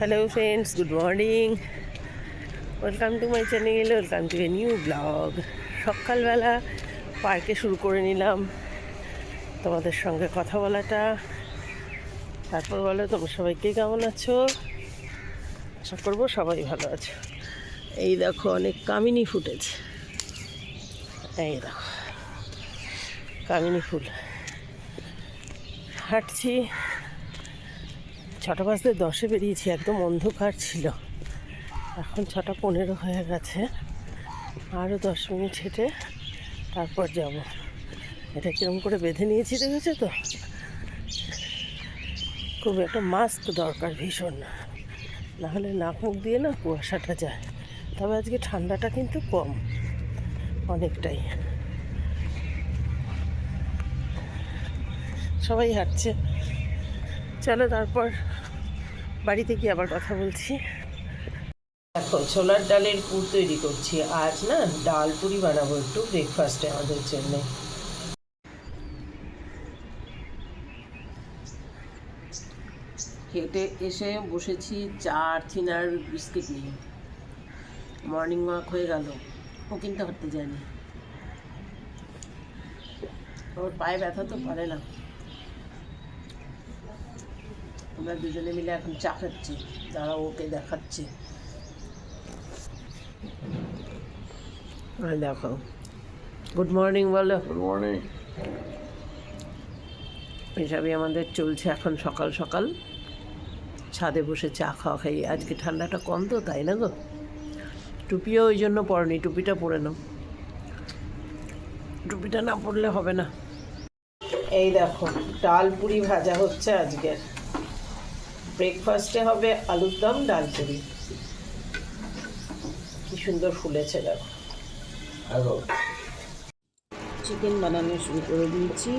Hello friends good morning welcome to my channel welcome to a new blog সকালবেলা পার্কে শুরু করে নিলাম। তোমাদের সঙ্গে কথা বলাটা। তারপর বলো, তোমরা সবাইকে কেমন আছো? আশা করব সবাই ভালো আছো। এই দেখো, অনেক কামিনী ফুটেছে। এই দেখো, কামিনী ফুল। হাঁটছি। ছটা বাজতে দশে বেরিয়েছি, একদম অন্ধকার ছিল। এখন ছটা পনেরো হয়ে গেছে। আরও দশ মিনিট হেঁটে তারপর যাব। এটা কিরম করে বেঁধে নিয়েছি দেখেছ তো? খুব একটা মাস্ক দরকার ভীষণ। না নাহলে নাক মুখ দিয়ে না কুয়াশাটা যায়। তবে আজকে ঠান্ডাটা কিন্তু কম, অনেকটাই। সবাই হাঁটছে। চলো তারপর বাড়িতে গিয়ে আবার কথা বলছি। এখন ছোলার ডালের পুর তৈরি করছি। আজ না ডাল পুরি বানাবো একটু ব্রেকফাস্টে আমাদের জন্য। হেঁটে এসে বসেছি চা আর থিনার বিস্কিট নিয়ে। মর্নিং ওয়াক হয়ে গেল। ও কিন্তু হাঁটতে যায়নি। ওর পায়ে ব্যথা তো পারে না। আমরা দুজনে মিলে এখন চা খাচ্ছি তারা ওকে দেখাচ্ছে। দেখো গুড মর্নিং বলো। গুড মর্নিং এসবই আমাদের চলছে এখন সকাল সকাল। ছাদে বসে চা খাওয়া খাই। আজকে ঠান্ডাটা কম তো তাই না গো? টুপিও ওই জন্য পরনি টুপিটা পরে নাও। টুপিটা না পরলে হবে না। এই দেখো ডাল পুরি ভাজা হচ্ছে আজকের। ব্রেকফাস্টে হবে আলুর দম ডাল পুরি কি সুন্দর ফুলেছে দেখো। চিকেন বানানো শুরু করে দিয়েছি।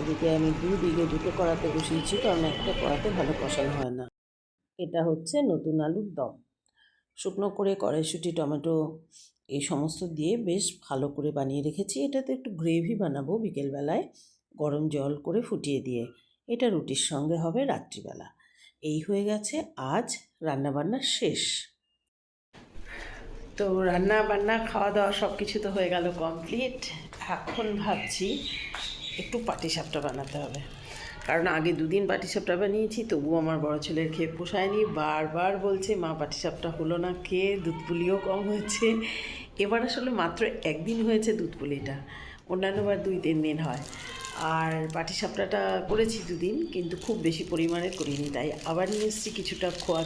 এদিকে আমি দুদিকে দুটো কড়াতে বসিয়েছি কারণ একটা কড়াতে ভালো কষানো হয় না। এটা হচ্ছে নতুন আলুর দম। শুকনো করে কড়াইশুঁটি টমেটো এই সমস্ত দিয়ে বেশ ভালো করে বানিয়ে রেখেছি। এটাতে একটু গ্রেভি বানাবো বিকেলবেলায় গরম জল করে ফুটিয়ে দিয়ে। এটা রুটির সঙ্গে হবে রাত্রিবেলা। এই হয়ে গেছে আজ রান্নাবান্না শেষ। তো রান্না বান্না খাওয়া দাওয়া সব কিছু তো হয়ে গেল কমপ্লিট এখন ভাবছি একটু পাটিসাপটা বানাতে হবে। কারণ আগে দুদিন পাটিসাপটা বানিয়েছি, তবুও আমার বড় ছেলের খেয়ে পোষায়নি। বারবার বলছে, মা, পাটিসাপটা হলো না খেয়ে দুধ পুলিও কম হয়েছে। এবার আসলে মাত্র একদিন হয়েছে দুধ পুলিটা। অন্যান্যবার দুই তিন দিন হয়। আর পাটিসাপটাটা করেছি দুদিন, কিন্তু খুব বেশি পরিমাণে করিনি তাই। আবার নিয়ে এসেছি কিছুটা খোয়া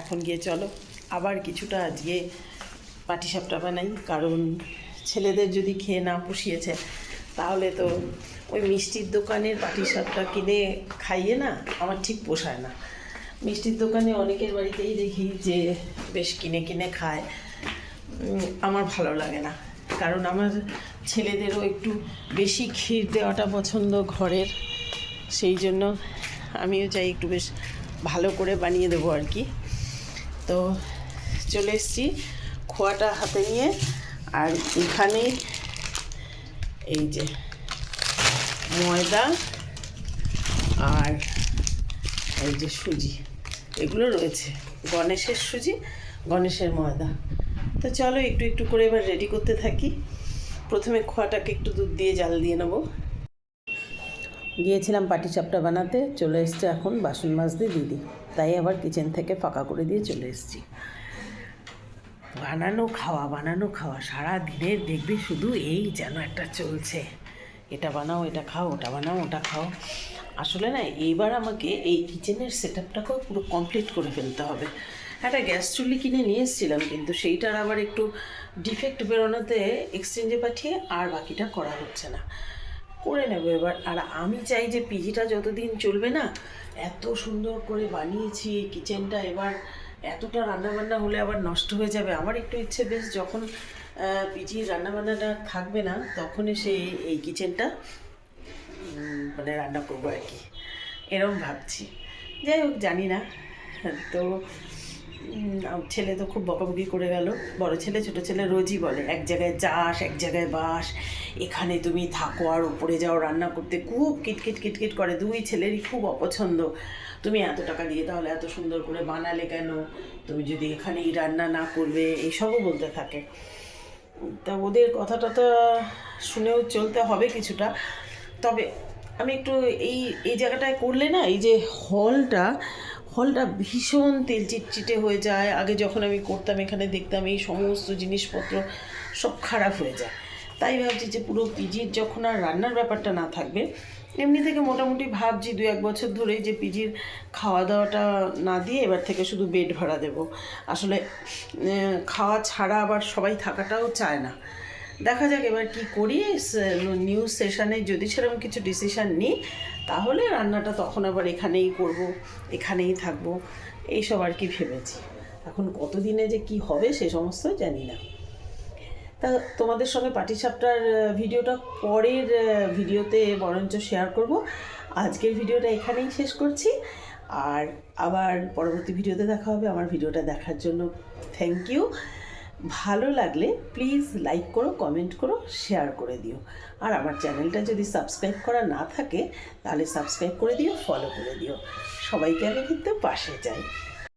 এখন গিয়ে চলো, আবার কিছুটা আজকে পাটিসাপটা বানাই, কারণ ছেলেদের যদি খেয়ে না পুষিয়েছে, তাহলে তো ওই মিষ্টির দোকানের পাটিসাপটা কিনে খাইয়ে না, আমার ঠিক পোষায় না। মিষ্টির দোকানে অনেকের বাড়িতেই দেখি যে বেশ কিনে কিনে খায়। আমার ভালো লাগে না। কারণ আমার ছেলেদেরও একটু বেশি ক্ষীর দেওয়াটা পছন্দ ঘরের। সেই জন্য আমিও চাই একটু বেশ ভালো করে বানিয়ে দেবো আর কি। তো চলে এসেছি খোয়াটা হাতে নিয়ে। আর এখানে এই যে ময়দা আর এই যে সুজি, এগুলো রয়েছে। গণেশের সুজি, গণেশের ময়দা। তো চলো একটু একটু করে এবার রেডি করতে থাকি। প্রথমে খোয়াটাকে একটু দুধ দিয়ে জাল দিয়ে নেব। গিয়েছিলাম পাটি চাপটা বানাতে, চলে এসছে এখন বাসন মাজতে দিদি। তাই আবার কিচেন থেকে ফাঁকা করে দিয়ে চলে এসেছি। বানানো খাওয়া বানানো খাওয়া সারা দিনের দেখবে শুধু এই যেন একটা চলছে। এটা বানাও, এটা খাও, ওটা বানাও, ওটা খাও। আসলে না, এইবার আমাকে এই কিচেনের সেট আপটাকেও পুরো কমপ্লিট করে ফেলতে হবে। একটা গ্যাস চুল্লি কিনে নিয়ে এসেছিলাম, কিন্তু সেইটার আবার একটু ডিফেক্ট বেরোনোতে এক্সচেঞ্জে পাঠিয়ে আর বাকিটা করা হচ্ছে না। করে নেব এবার। আর আমি চাই যে পিজিটা যতদিন চলবে না, এত সুন্দর করে বানিয়েছি কিচেনটা এবার এতটা রান্নাবান্না হলে আবার নষ্ট হয়ে যাবে। আমার একটু ইচ্ছে বেশ যখন পিজির রান্নাবান্নাটা থাকবে না তখন এসে এই- কিচেনটা মানে রান্না করব আর কি। এরকম ভাবছি। যাই হোক, জানি না। তো ছেলে তো খুব বকাবকি করে গেল। বড় ছেলে, ছোট ছেলে রোজই বলে, এক জায়গায় যাস এক জায়গায় বাস, এখানে তুমি থাকো আর উপরে যাও, রান্না করতে। খুব কিটকিট কিটকিট করে, দুই ছেলেরই খুব অপছন্দ। তুমি এত টাকা দিয়ে তাহলে এত সুন্দর করে বানালে কেন? তুমি যদি এখানেই রান্না না করবে, এইসবও বলতে থাকে। তা ওদের কথাটা তো শুনেও চলতে হবে কিছুটা। তবে আমি একটু এই এই জায়গাটায় করলে না, এই যে হলটা হলটা ভীষণ তেল চিটচিটে হয়ে যায়। আগে যখন আমি করতাম, এখানে দেখতাম এই সমস্ত জিনিসপত্র সব খারাপ হয়ে যায়। তাই ভাবছি যে পুরো পিজির যখন আর রান্নার ব্যাপারটা না থাকবে, এমনি থেকে মোটামুটি ভাবছি দু এক বছর ধরেই যে পিজির খাওয়া দাওয়াটা না দিয়ে এবার থেকে শুধু বেড ভাড়া দেবো। আসলে খাওয়া ছাড়া আবার সবাই থাকাটাও চায় না। দেখা যাক এবার কি করি। নিউজ সেশনে যদি সেরকম কিছু ডিসিশন নিই, তাহলে রান্নাটা তখন আবার এখানেই করব, এখানেই থাকব। এইসব আর কি ভেবেছি। এখন কতদিনে যে কি হবে সে সমস্ত জানি না। তা তোমাদের সঙ্গে পাটিসাপটার ভিডিওটা পরের ভিডিওতে বরঞ্চ শেয়ার করব। আজকের ভিডিওটা এখানেই শেষ করছি। আর আবার পরবর্তী ভিডিওতে দেখা হবে। আমার ভিডিওটা দেখার জন্য থ্যাংক ইউ ভালো লাগলে প্লিজ লাইক করো কমেন্ট করো শেয়ার করে দিও। আর আমার চ্যানেলটা যদি সাবস্ক্রাইব করা না থাকে, তাহলে সাবস্ক্রাইব করে দিও ফলো করে দিও। সবাইকে আমি কিন্তু পাশে চাই।